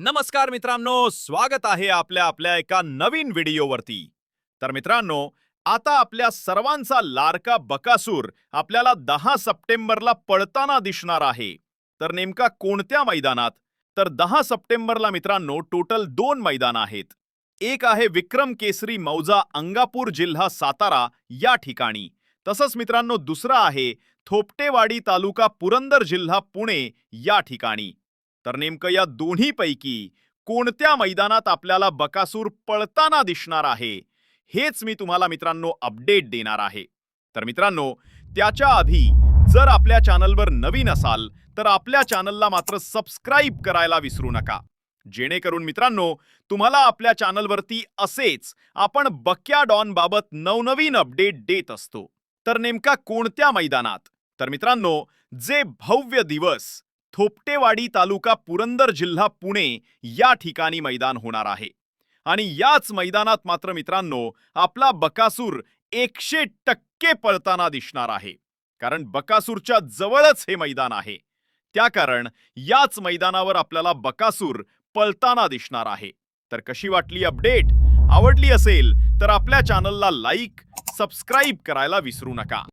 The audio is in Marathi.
नमस्कार मित्रांनो स्वागत आहे आपल्या आपल्या एका नवीन व्हिडिओवरती. तर मित्रांनो आता आपल्या सर्वांचा लाडका बकासूर आपल्याला दहा सप्टेंबरला पळताना दिसणार आहे. तर नेमका कोणत्या मैदानात? तर दहा सप्टेंबरला मित्रांनो टोटल दोन मैदान आहेत. एक आहे विक्रम केसरी मौजा अंगापूर जिल्हा सातारा या ठिकाणी. तसंच मित्रांनो दुसरा आहे थोपटेवाडी तालुका पुरंदर जिल्हा पुणे या ठिकाणी. तर नेमकं या दोन्हीपैकी कोणत्या मैदानात आपल्याला बकासूर पळताना दिसणार आहे हेच मी तुम्हाला मित्रांनो अपडेट देणार आहे. तर मित्रांनो त्याच्या आधी जर आपल्या चॅनलवर नवीन असाल तर आपल्या चॅनलला मात्र सबस्क्राईब करायला विसरू नका. जेणेकरून मित्रांनो तुम्हाला आपल्या चॅनलवरती असेच आपण बक्या डॉन बाबत नवनवीन अपडेट देत असतो. तर नेमका कोणत्या मैदानात? तर मित्रांनो जे भव्य दिवस थोपटेवाडी तालुका पुरंदर जिल्हा पुणे या ठिकाणी मैदान होणार आहे. आणि याच मैदानात मात्र मित्रांनो आपला बकासूर एकशे टक्के पळताना दिसणार आहे. कारण बकासूरच्या जवळच हे मैदान आहे. त्या कारण याच मैदानावर आपल्याला बकासूर पळताना दिसणार आहे. तर कशी वाटली अपडेट? आवडली असेल तर आपल्या चॅनलला लाईक सबस्क्राईब करायला विसरू नका.